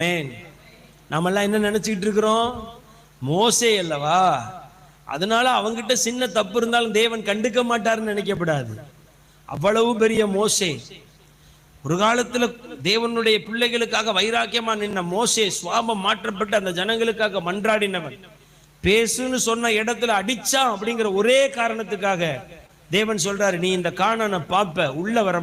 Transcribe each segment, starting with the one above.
நம்ம நாமெல்லாம் என்ன நினைச்சுக்கிட்டு இருக்கிறோம் மோசே அல்லவா? அதனால அவங்கிட்ட சின்ன தப்பு இருந்தாலும் தேவன் கண்டுக்க மாட்டாருன்னு நினைக்கப்படாது. அவ்வளவு பெரிய மோசே. ஒரு காலத்துல தேவனுடைய பிள்ளைகளுக்காக வைராக்கியமா நின்ன மோசே சுவாபம் மாற்றப்பட்டு அந்த ஜனங்களுக்காக மன்றாடினவன். பேசுன்னு சொன்ன இடத்துல அடிச்சான் அப்படிங்கிற ஒரே காரணத்துக்காக தேவன் சொல்றாரு நீ இந்த காணனை பாப்ப உள்ள வர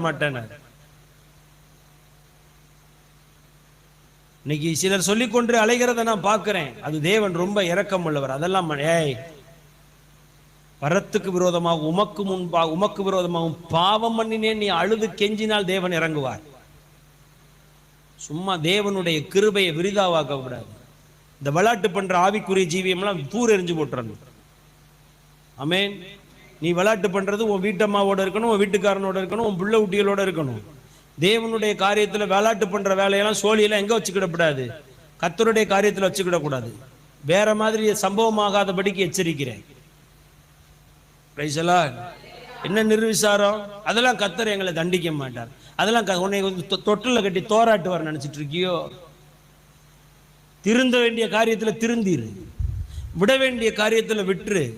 இன்னைக்கு சிலர் சொல்லிக்கொண்டு அலைகிறத நான் பார்க்கிறேன். அது தேவன் ரொம்ப இரக்கம் உள்ளவர் அதெல்லாம் ஏய் வரத்துக்கு விரோதமாக உமக்கு முன்பாக உமக்கு விரோதமாகவும் பாவம் பண்ணினேன். நீ அழுது கெஞ்சினால் தேவன் இறங்குவார். சும்மா தேவனுடைய கிருபையை விரிதாவாக்க கூடாது. இந்த விளையாட்டு பண்ற ஆவிக்குரிய ஜீவியம்லாம் தூர் எரிஞ்சு போட்டுறணும். அமேன் நீ விளையாட்டு பண்றது உன் வீட்டம்மாவோட இருக்கணும் உன் வீட்டுக்காரனோட இருக்கணும் உன் பிள்ளை ஊட்டிகளோட இருக்கணும். தேவனுடைய காரியத்துல விளையாட்டு பண்ற வேலையெல்லாம் சோழியெல்லாம் எங்க வச்சுக்கிடக்கூடாது? கத்தருடைய காரியத்துல வச்சுக்கிடக்கூடாது. வேற மாதிரி சம்பவமாகாதபடிக்கு எச்சரிக்கிறேன். என்ன நிர்விசாரம்? அதெல்லாம் கத்தர் எங்களை தண்டிக்க மாட்டார். அதெல்லாம் க- உன்னை வந்து தொ- கட்டி தோராட்டுவார் நினைச்சிட்டு இருக்கியோ? திருந்த வேண்டிய காரியத்துல திருந்திரு. விட வேண்டிய காரியத்துல விட்டுரு.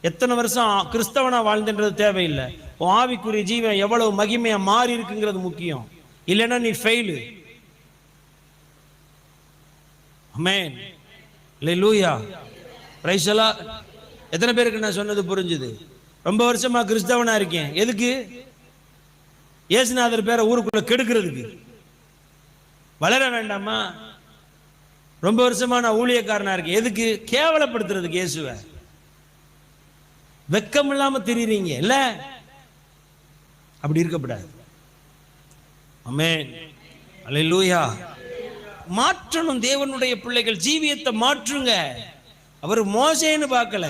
எத்தனை வருஷம் கிறிஸ்தவனா வாழ்ந்துன்றது தேவையில்லை. ஆவிக்குரிய ஜீவன் எவ்வளவு மகிமையா மாறி இருக்குங்கிறது முக்கியம். இல்லைன்னா நீ ஃபெயிலு அமேன் லூயா ரைசலா எத்தனை பேருக்கு நான் சொன்னது புரிஞ்சுது? ரொம்ப வருஷமா கிறிஸ்தவனா இருக்கேன். எதுக்கு? இயேசுநாதர் பேரை ஊருக்குள்ள கெடுக்கிறதுக்கு. வளர வேண்டாமா? ரொம்ப வருஷமா நான் ஊழியக்காரனா இருக்கேன். எதுக்கு? கேவலப்படுத்துறதுக்கு இயேசுவை. வெக்கம் இல்லாம தெரியுறீங்க. இல்லை? அப்படி இருக்கப்படாது. அமேன் அல்லேலூயா மாற்றணும் தேவனுடைய பிள்ளைகள் ஜீவியத்தை மாற்றுங்க. அவர் மோசேன்னு பார்க்கல.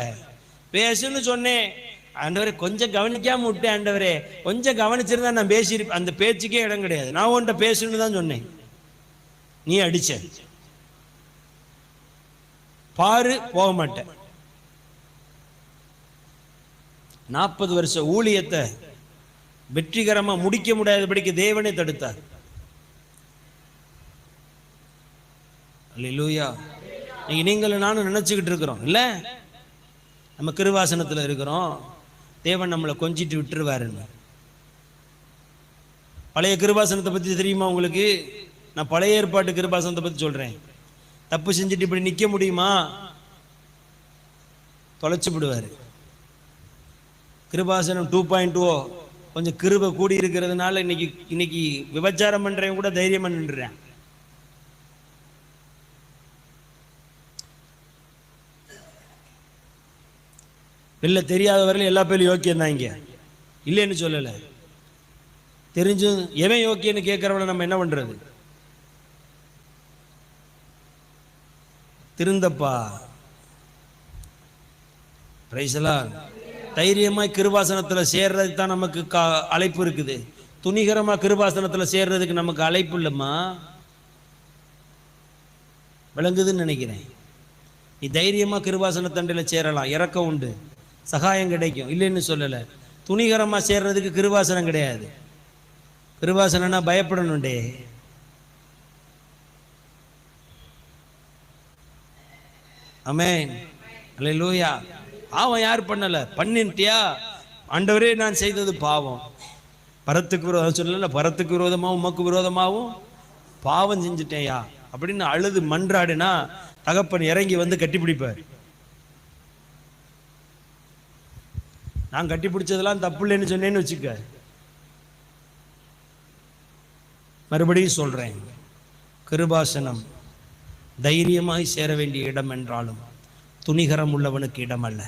பேசுன்னு சொன்னேன். ஆண்டவரே கொஞ்சம் கவனிக்காம விட்டேன் ஆண்டவரே. கொஞ்சம் கவனிச்சிருந்தா நான் பேசியிருப்பேன் அந்த பேச்சுக்கே இடம் கிடையாது. நான் உன்ட்ட பேசுன்னு தான் சொன்னேன். நீ அடிச்ச. பாரு போக மாட்டேன். நாற்பது வருஷ ஊழியத்தை வெற்றிகரமா முடிக்க முடியாதபடிக்கு தேவனை தடுத்தார். லூயா நீங்க நீங்களும் நானும் நினைச்சுக்கிட்டு இருக்கிறோம். இல்ல? நம்ம கிருவாசனத்தில் இருக்கிறோம். தேவன் நம்மளை கொஞ்சிட்டு விட்டுருவாருன்னு. பழைய கிருபாசனத்தை பத்தி தெரியுமா உங்களுக்கு? நான் பழைய ஏற்பாட்டு கிருபாசனத்தை பத்தி சொல்றேன். தப்பு செஞ்சுட்டு இப்படி நிற்க முடியுமா? தொலைச்சு விடுவாரு. கிருபாசனம் டூ பாயிண்ட் ஓ கொஞ்சம் கிருபை கூடி இருக்கிறதுனால இன்னைக்கு இன்னைக்கு விபச்சாரம் பண்றவன் கூட தைரியமா நின்றுறேன் வெளில தெரியாத வரையிலும் எல்லா பேரும் யோக்கியம் தான் இங்க. இல்லைன்னு சொல்லலை. தெரிஞ்சும் எவன் யோக்கியன்னு கேட்கறவன நம்ம என்ன பண்றது? திருந்தப்பா. பிரைஸ்லாம் தைரியமாக கிருபாசனத்தில் சேர்றதுக்கு தான் நமக்கு கா- அழைப்பு இருக்குது. துணிகரமாக கிருபாசனத்தில் சேர்றதுக்கு நமக்கு அழைப்பு இல்லைம்மா. விளங்குதுன்னு நினைக்கிறேன். நீ தைரியமாக கிருபாசன தண்டையில் சேரலாம். இறக்கம் உண்டு. சகாயம் கிடைக்கும். இல்லைன்னு சொல்லலை. துணிகரமாக சேர்றதுக்கு கிருபாசனம் கிடையாது. கிருபாசனம்னா பயப்படணுண்டே. அமேன் அல்லேலூயா பாவம் யார் பண்ணல? பண்ணிட்டியா ஆண்டவரே நான் செய்தது பாவம். பரத்துக்கு விரோதம் சொல்லல பரத்துக்கு விரோதமாகவும் உமக்கு விரோதமாகவும் பாவம் செஞ்சுட்டேயா அப்படின்னு அழுது மன்றாடினா தகப்பன் இறங்கி வந்து கட்டிப்பிடிப்பார் நான் கட்டி பிடிச்சதெல்லாம் தப்பு இல்லைன்னு சொன்னேன்னு வச்சுக்க. மறுபடியும் சொல்றேன். கிருபாசனம் தைரியமாய் சேர வேண்டிய இடம் என்றாலும் துணிகரம் உள்ளவனுக்கு இடம் அல்ல